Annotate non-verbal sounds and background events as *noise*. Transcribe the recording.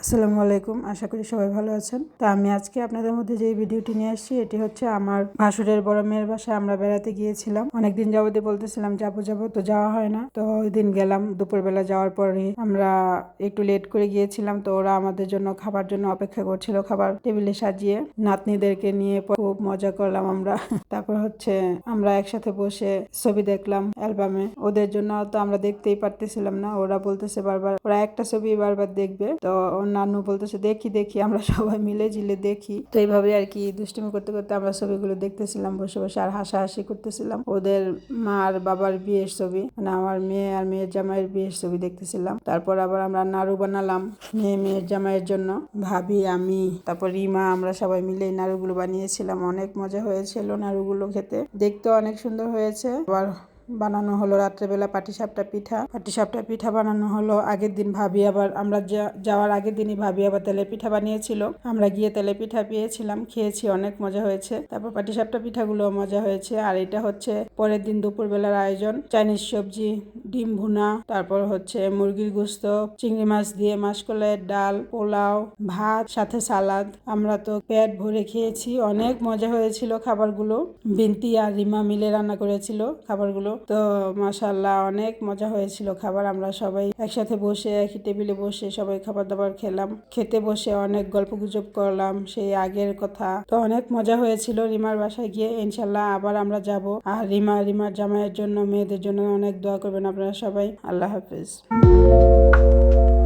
আসসালামু আলাইকুম, আশা করি সবাই ভালো আছেন। তো আমি আজকে আপনাদের মধ্যে যে ভিডিওটি নিয়ে আসছি, এটি হচ্ছে আমার ভাসুরের বড় মেয়ের বাসায় আমরা বেড়াতে গিয়েছিলাম। অনেকদিন যাবতীয় বলতেছিলাম, যাব যাব। তো যাওয়া হয় না। তো ওই দিন গেলাম, দুপুরবেলা যাওয়ার পরে আমরা একটু লেট করে গিয়েছিলাম। তো ওরা আমাদের জন্য খাবার জন্য অপেক্ষা করছিল, খাবার টেবিলে সাজিয়ে নাতনিদেরকে নিয়ে খুব মজা করলাম আমরা। *laughs* তারপর হচ্ছে আমরা একসাথে বসে ছবি দেখলাম অ্যালবামে। ওদের জন্য তো আমরা দেখতেই পারতেছিলাম না। ওরা বলতেছে বারবার, ওরা একটা ছবি বারবার দেখবে। তো নানু বলতেছে, দেখি দেখি, আমরা সবাই মিলে জিলে দেখি। তো এইভাবে আর কি দুষ্টুমি করতে করতে আমরা ছবিগুলো দেখতেছিলাম, বসে বসে আর হাসাহাসি করতেছিলাম। ওদের মা আর বাবার বিয়ের ছবি মানে আমার মেয়ে আর মেয়ের জামাইয়ের বিয়ের ছবি দেখতেছিলাম। তারপর আবার আমরা নাড়ু বানালাম, মেয়ে, মেয়ের জামাইয়ের জন্য। ভাবি, আমি, তারপর রিমা, আমরা সবাই মিলে নাড়ুগুলো বানিয়েছিলাম। অনেক মজা হয়েছিল নাড়ুগুলো খেতে। দেখতেও অনেক সুন্দর হয়েছে। আবার বানানো হলো রাত্রেবেলা পাটিসাপটা পিঠা। পাটিসাপটা পিঠা বানানো হলো আগের দিন ভাবি আবার, আমরা যাওয়ার আগের দিনই ভাবি আবার তেলের পিঠা বানিয়েছিল। আমরা গিয়ে তেলের পিঠা পেয়েছিলাম, খেয়েছি, অনেক মজা হয়েছে। তারপর পাটিসাপটা পিঠাগুলো মজা হয়েছে। আর এটা হচ্ছে পরের দিন দুপুরবেলার আয়োজন। চাইনিজ সবজি, ডিম ভুনা, তারপর হচ্ছে মুরগির গোস্ত, চিংড়ি মাছ দিয়ে মাসকলাইয়ের ডাল, পোলাও, ভাত, সাথে সালাদ। আমরা তো পেট ভরে খেয়েছি। অনেক মজা হয়েছিল খাবারগুলো। বিনতি আর রিমা মিলে রান্না করেছিল খাবারগুলো। তো মাসাল্লাহ অনেক মজা হয়েছিল খাবার। আমরা সবাই একসাথে বসে, একই টেবিলে বসে সবাই খাবার দাবার খেলাম। খেতে বসে অনেক গল্প গুজব করলাম, সেই আগের কথা। তো অনেক মজা হয়েছিল রিমার বাসায় গিয়ে। ইনশাল্লাহ আবার আমরা যাব। আর রিমা, রিমার জামাইয়ের জন্য, মেয়েদের জন্য অনেক দোয়া করবেন আপনারা সবাই। আল্লাহ হাফিজ।